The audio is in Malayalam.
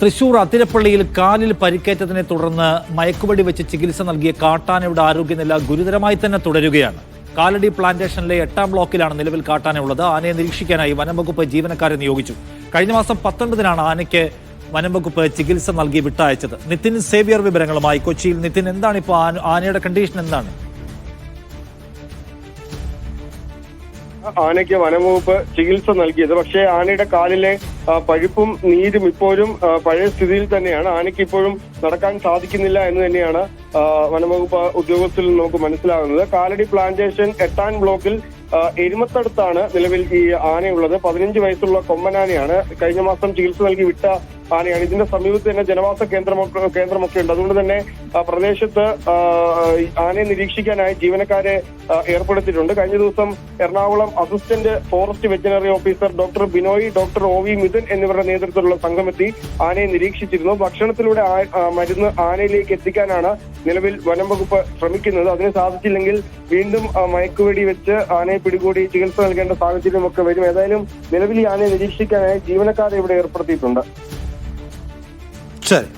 തൃശൂർ അതിരപ്പള്ളിയിൽ കാലിൽ പരിക്കേറ്റതിനെ തുടർന്ന് മയക്കുവടി വെച്ച് ചികിത്സ നൽകിയ കാട്ടാനയുടെ ആരോഗ്യനില ഗുരുതരമായി തന്നെ തുടരുകയാണ്. കാലടി പ്ലാന്റേഷനിലെ എട്ടാം ബ്ലോക്കിലാണ് നിലവിൽ കാട്ടാന ഉള്ളത് ആനയെ നിരീക്ഷിക്കാനായി വനംവകുപ്പ് ജീവനക്കാരെ നിയോഗിച്ചു. കഴിഞ്ഞ മാസം പത്തൊൻപതിനാണ് ആനയ്ക്ക് വനംവകുപ്പ് ചികിത്സ നൽകി വിട്ടയച്ചത്. നിതിൻ സേവിയർ വിവരങ്ങളുമായി കൊച്ചിയിൽ നിതിൻ എന്താണ് ഇപ്പോൾ ആനയുടെ കണ്ടീഷൻ എന്താണ്? ആനയ്ക്ക് വനംവകുപ്പ് ചികിത്സ നൽകിയത്. പക്ഷേ ആനയുടെ കാലിലെ പഴുപ്പും നീരും ഇപ്പോഴും പഴയ സ്ഥിതിയിൽ തന്നെയാണ്. ആനയ്ക്ക് ഇപ്പോഴും നടക്കാൻ സാധിക്കുന്നില്ല എന്ന് തന്നെയാണ് വനംവകുപ്പ് ഉദ്യോഗസ്ഥരിൽ നിന്ന് നമുക്ക് മനസ്സിലാകുന്നത്. കാലടി പ്ലാന്റേഷൻ എട്ടാൻ ബ്ലോക്കിൽ എരുമത്തടുത്താണ് നിലവിൽ ഈ ആനയുള്ളത്. പതിനഞ്ച് വയസ്സുള്ള കൊമ്മനാനയാണ് കഴിഞ്ഞ മാസം ചികിത്സ നൽകി വിട്ട ആനയാണ്. ഇതിന്റെ സമീപത്ത് തന്നെ ജനവാസ കേന്ദ്രമൊക്കെ കേന്ദ്രമൊക്കെ ഉണ്ട്. അതുകൊണ്ട് തന്നെ പ്രദേശത്ത് ആനയെ നിരീക്ഷിക്കാനായി ജീവനക്കാരെ ഏർപ്പെടുത്തിയിട്ടുണ്ട്. കഴിഞ്ഞ ദിവസം Ernakulam assistant forest veterinary officer doctor Binoy doctor O V Mithun എന്നിവരുടെ നേതൃത്വത്തിലുള്ള സംഘമെത്തി ആനയെ നിരീക്ഷിച്ചിരുന്നു. ഭക്ഷണത്തിലൂടെ മരുന്ന് ആനയിലേക്ക് എത്തിക്കാനാണ് നിലവിൽ വനം വകുപ്പ് ശ്രമിക്കുന്നത്. അതിന് സാധിച്ചില്ലെങ്കിൽ വീണ്ടും മയക്കുവെടി വെച്ച് ആനയെ പിടികൂടി ചികിത്സ നൽകേണ്ട സാഹചര്യമൊക്കെ വരും. ഏതായാലും നിലവിൽ ഈ ആനയെ നിരീക്ഷിക്കാനായി ജീവനക്കാരെ ഇവിടെ ഏർപ്പെടുത്തിയിട്ടുണ്ട്. சரி